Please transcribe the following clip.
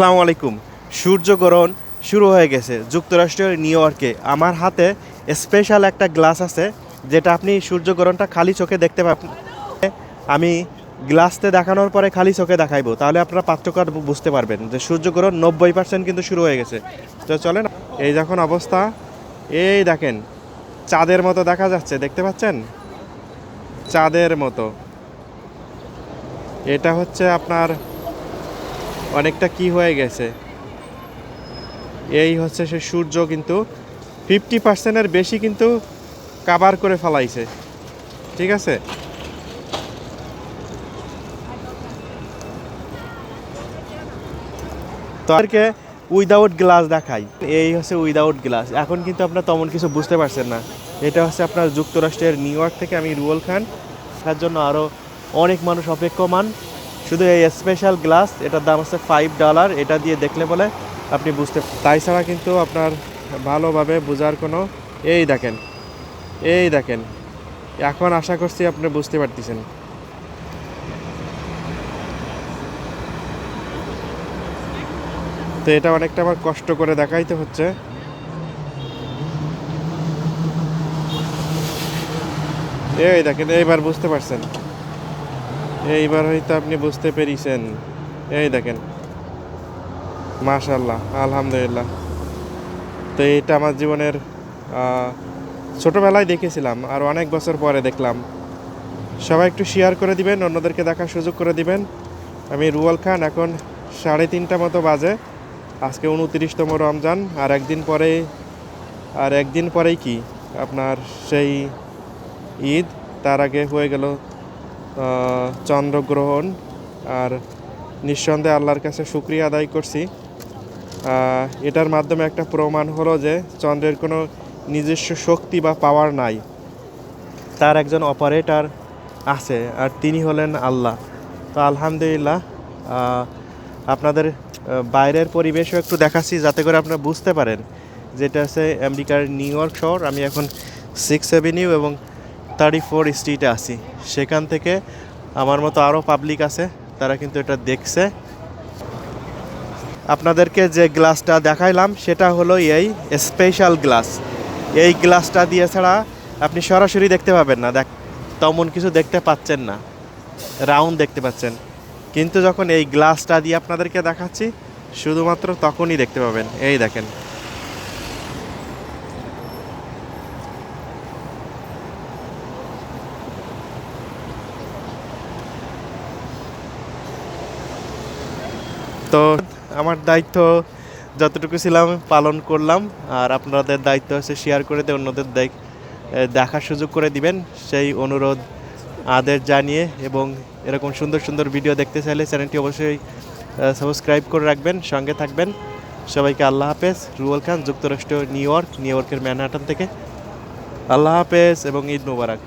আসসালামু আলাইকুম। সূর্যগ্রহণ শুরু হয়ে গেছে। যুক্তরাষ্ট্রের নিউ ইয়র্কে। আমার হাতে স্পেশাল একটা গ্লাস আছে, যেটা আপনি সূর্যগ্রহণটা খালি চোখে দেখতে পাবেন। আমি গ্লাসতে দেখানোর পরে খালি চোখে দেখাইবো। তাহলে আপনারা পার্থক্য বুঝতে পারবেন যে সূর্যগ্রহণ নব্বই পার্সেন্ট কিন্তু শুরু হয়ে গেছে। তো চলেন, এই যখন অবস্থা, এই দেখেন, চাঁদের মতো দেখা যাচ্ছে, দেখতে পাচ্ছেন? চাঁদের মতো। এটা হচ্ছে আপনার অনেকটা কি হয়ে গেছে? এই হচ্ছে সে সূর্য কিন্তু ফিফটি পার্সেন্টের বেশি কিন্তু কাবার করে ফেলাইছে। ঠিক আছে? তো আরকে উইদাউট গ্লাস দেখাই। এই হচ্ছে উইদাউট গ্লাস এখন কিন্তু আপনার তেমন কিছু বুঝতে পারছেন না। এটা হচ্ছে আপনার যুক্তরাষ্ট্রের নিউ ইয়র্ক থেকে আমি রুয়েল খান। তার জন্য আরও অনেক মানুষ অপেক্ষমান। শুধু এই স্পেশাল গ্লাস এটার দাম হচ্ছে ফাইভ ডলার এটা দিয়ে দেখলে বলে আপনি বুঝতে তাই ছাড়া কিন্তু আপনার ভালোভাবে বোঝার কোনো এই দেখেন এই দেখেন, এখন আশা করছি আপনি বুঝতে পারতেছেন। তো এটা অনেকটা আমার কষ্ট করে দেখাইতে হচ্ছে। এই দেখেন, এইবার বুঝতে পারছেন। এইবার হয়তো আপনি বুঝতে পেরেছেন। এই দেখেন। মাশাল্লাহ আলহামদুলিল্লাহ। তো এটা আমার জীবনের ছোটোবেলায় দেখেছিলাম আর অনেক বছর পরে দেখলাম। সবাই একটু শেয়ার করে দিবেন, অন্যদেরকে দেখার সুযোগ করে দিবেন। আমি রুয়াল খান, এখন সাড়ে তিনটা মতো বাজে। আজকে উনত্রিশতম রমজান, আর একদিন পরে, আর একদিন পরেই কি? আপনার সেই ঈদ, তার আগে হয়ে গেল চন্দ্রগ্রহণ আর নিঃসন্দেহে আল্লাহর কাছে শুক্রিয়া আদায় করছি। এটার মাধ্যমে একটা প্রমাণ হলো যে চন্দ্রের কোনো নিজস্ব শক্তি বা পাওয়ার নাই। তার একজন অপারেটর আছে আর তিনি হলেন আল্লাহ। তো আলহামদুলিল্লাহ আপনাদের বাইরের পরিবেশও একটু দেখাচ্ছি যাতে করে আপনারা বুঝতে পারেন। যেটা হচ্ছে আমেরিকার নিউ ইয়র্ক শহর, আমি এখন সিক্স অ্যাভিনিউ এবং থার্টি ফোর স্ট্রিটে আছি সেখান থেকে আমার মতো আরও পাবলিক আছে, তারা কিন্তু এটা দেখছে। আপনাদেরকে যে গ্লাসটা দেখাইলাম, সেটা হলো এই স্পেশাল গ্লাস এই গ্লাসটা দিয়ে ছাড়া আপনি সরাসরি দেখতে পাবেন না। দেখ, তেমন কিছু দেখতে পাচ্ছেন না। রাউন্ড দেখতে পাচ্ছেন। কিন্তু যখন এই গ্লাসটা দিয়ে আপনাদেরকে দেখাচ্ছি, শুধুমাত্র তখনই দেখতে পাবেন। এই দেখেন। তো আমার দায়িত্ব যতটুকু ছিলাম পালন করলাম, আর আপনাদের দায়িত্ব হচ্ছে শেয়ার করে দিয়ে অন্যদের দেখার সুযোগ করে দিবেন। সেই অনুরোধ আদের জানিয়ে এবং এরকম সুন্দর সুন্দর ভিডিও দেখতে চাইলে চ্যানেলটি অবশ্যই সাবস্ক্রাইব করে রাখবেন, সঙ্গে থাকবেন। সবাইকে আল্লাহ হাফেজ। রুয়েল খান, যুক্তরাষ্ট্র, নিউ ইয়র্ক, নিউ ইয়র্কের ম্যানহাটন থেকে। আল্লাহ হাফেজ এবং ঈদ মুবারক।